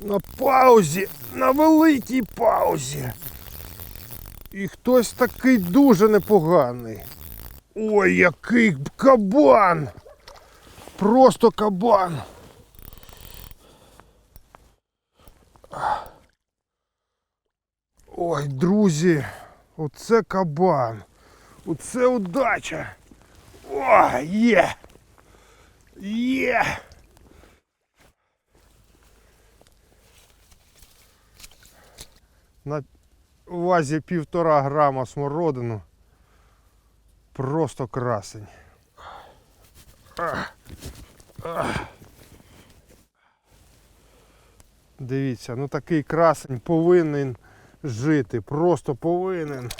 На паузі, на великій паузі. І хтось такий дуже непоганий. Ой, який кабан! Просто кабан. Ой, друзі, оце кабан. Оце удача. О, є. Є. На вазі півтора грама смородину. Просто красень. Дивіться, ну такий красень повинен жити, просто повинен.